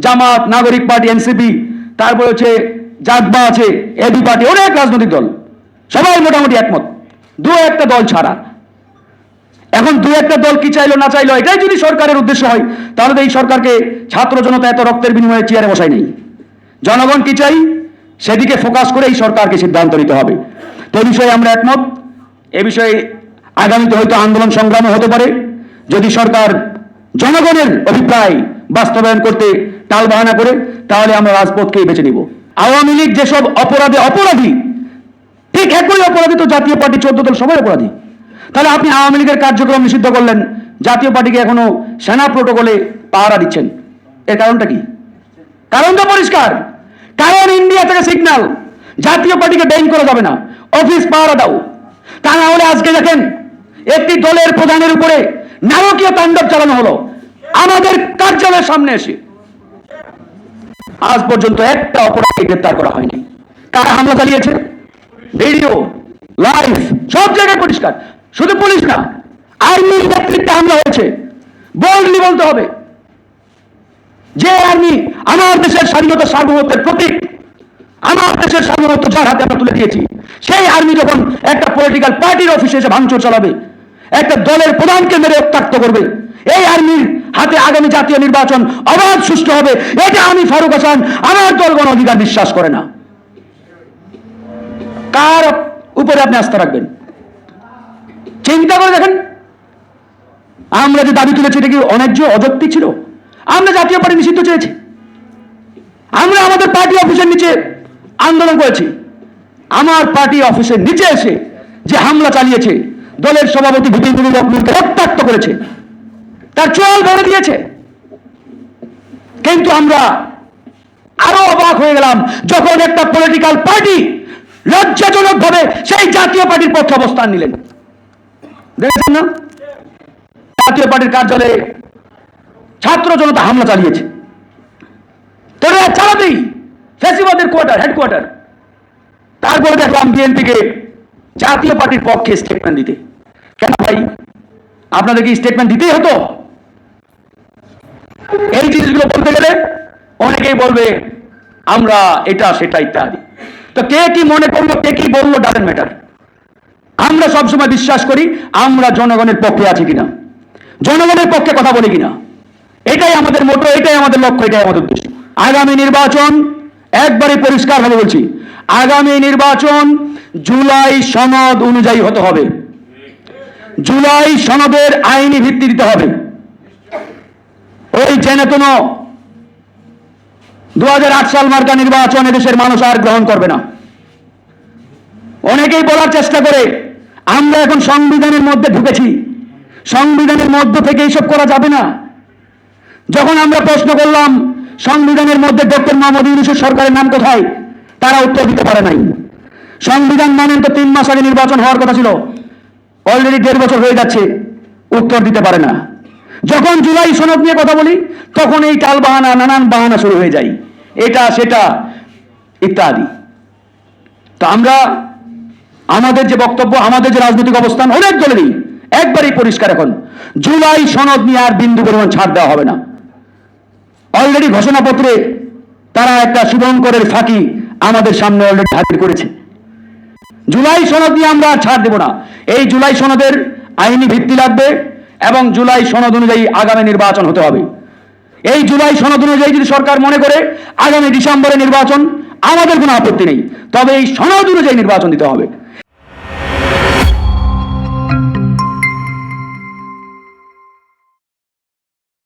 জামাত, নাগরিক party, NCP, তারপর হচ্ছে জাগবা আছে এবি পার্টি, অনেক রাজনৈতিক দল। সবাই মোটামুটি একমত। দু একটা দল ছাড়া। এখন দু একটা দল কি চাইলো, না চাইলো, এটাই যদি সরকারের উদ্দেশ্য হয়, তাহলে এই সরকারকে ছাত্র জনতা এত রক্তের বিনিময়ে চেয়ারে বসাই নেই। জনগণ কি চাই? সেদিকে ফোকাস করে এই সরকারকে সিদ্ধান্ত নিতে হবে। তো বিষয়ে আমরা একমত। এ বিষয়ে আগামীতে হয়তো আন্দোলন সংগ্রামও হতে পারে। যদি সরকার জনগণের অভিপ্রায় বাস্তবায়ন করতে টালবাহানা করে, তাহলে আমরা রাজপথকেই বেছে নিব। আওয়ামী লীগ যেসব অপরাধে অপরাধী, ঠিক একই অপরাধী তো জাতীয় পার্টি চোদ্দ দল সবাই অপরাধী। তাহলে আপনি আওয়ামী লীগের কার্যক্রম নিষিদ্ধ করলেন, জাতীয় পার্টিকে এখনও সেনা প্রোটোকলে পাহারা দিচ্ছেন। এর কারণটা কি? কারণটা পরিষ্কার। কারণ ইন্ডিয়া থেকে সিগন্যাল, জাতীয় পার্টিকে ব্যান করা যাবে না। অফিস পাহারা দাও। তা না হলে আজকে দেখেন, একটি দলের প্রধানের উপরে নারকীয় তাণ্ডব চালানো হলো। আমাদের কার্যালয়ের সামনে এসে। আজ পর্যন্ত একটা অপরাধী গ্রেপ্তার করা হয়নি। কারা হামলা চালিয়েছে? ভিডিও, লাইভ, সব জায়গায় পরিষ্কার। শুধু পুলিশ না আর্মির নেতৃত্বে হামলা হয়েছে। বোল্ডলি বলতে হবে। যে আর্মি আমার দেশের স্বাধীনতা সার্বভৌমত্বের প্রতীক, আমার দেশের সার্বভৌমত্ব যার হাতে আমরা তুলে দিয়েছি, সেই আর্মি যখন একটা পলিটিক্যাল পার্টির অফিসে এসে ভাঙচুর চালাবে, একটা দলের প্রধানকে মেরে রক্তাক্ত করবে, এই আর্মির হাতে আগামী জাতীয় নির্বাচন অবাধ সুষ্ঠু হবে, এটা আমি ফারুক হাসান আমার দল গণ অধিকার বিশ্বাস করে না। কার উপরে আপনি আস্থা রাখবেন? চিন্তা করে দেখেন। আমরা যে দাবি তুলেছি, এটা কি অন্যায্য, অযৌক্তিক ছিল? আমরা জাতীয় পার্টি নিষিদ্ধ চেয়েছি। আমরা আমাদের পার্টি অফিসের নিচে আন্দোলন করেছি। আমার পার্টি অফিসের নিচে এসে যে হামলা চালিয়েছে, দলের সভাপতি ভূপেন রত্নকে করেছে। তার চোয়াল ভরে দিয়েছে। কিন্তু আমরা আরও অবাক হয়ে গেলাম যখন একটা পলিটিক্যাল পার্টি লজ্জাজনক ভাবে সেই জাতীয় পার্টির পক্ষে অবস্থান নিলেন। দেখেছেন না? জাতীয় পার্টির কার্যালয়ে ছাত্র জনতা হামলা চালিয়েছে। তোরা চালাবেই ফেসিবাদের কোয়ার্টার হেডকোয়ার্টার তারপরে দেখলাম বিএনপিকে জাতীয় পার্টির পক্ষে স্টেটমেন্ট দিতে। কেন ভাই? আপনাদের কি স্টেটমেন্ট দিতেই হতো? এই জিনিসগুলো বলতে গেলে অনেকেই বলবে, আমরা এটা, সেটা ইত্যাদি। তো কে কি মনে করল, কে কি বলল ডাজেন্ট ম্যাটার আমরা সবসময় বিশ্বাস করি, আমরা জনগণের পক্ষে আছি কিনা। জনগণের পক্ষে কথা বলি কিনা। এটাই আমাদের মোটো, এটাই আমাদের লক্ষ্য, এটাই আমাদের উদ্দেশ্য। আগামী নির্বাচন একবারে পরিষ্কার ভাবে বলছি, আগামী নির্বাচন জুলাই সনদ অনুযায়ী হতে হবে। জুলাই সনদের আইনি ভিত্তি দিতে হবে। ওই জেনেতন দু সাল মার্কা নির্বাচন এদেশের মানুষ আর গ্রহণ করবে না। অনেকেই বলার চেষ্টা করে, আমরা এখন সংবিধানের মধ্যে ঢুকেছি। সংবিধানের মধ্য থেকে এইসব করা যাবে না। যখন আমরা প্রশ্ন করলাম, সংবিধানের মধ্যে ডক্টর মোহাম্মদ ইউনুসের সরকারের নাম কোথায়? তারা উত্তর দিতে পারে নাই। সংবিধান মানেন তো তিন মাস আগে নির্বাচন হওয়ার কথা ছিল। অলরেডি দেড় বছর হয়ে যাচ্ছে, উত্তর দিতে পারে না। যখন জুলাই সনদ নিয়ে কথা বলি, তখন এই টাল বাহানা, নানান বাহানা শুরু হয়ে যায়। এটা, সেটা, ইত্যাদি। তো আমরা, আমাদের যে বক্তব্য, আমাদের যে রাজনৈতিক অবস্থান, অনেক দলেরই, একবারই পরিষ্কার এখন। জুলাই সনদ নিয়ে আর বিন্দু পরিমাণ ছাড় দেওয়া হবে না। অলরেডি ঘোষণাপত্রে তারা একটা শুভঙ্করের ফাঁকি আমাদের সামনে অলরেডি হাজির করেছে। জুলাই সনদ নিয়ে আমরা ছাড় দেব না। এই জুলাই সনদের আইনি ভিত্তি লাগবে। এবং জুলাই সনদ অনুযায়ী আগামী নির্বাচন হতে হবে। এই জুলাই সনদ অনুযায়ী যদি সরকার মনে করে আগামী ডিসেম্বরে নির্বাচন, আমাদের কোনো আপত্তি নেই। তবে এই সনদ অনুযায়ী নির্বাচন দিতে হবে।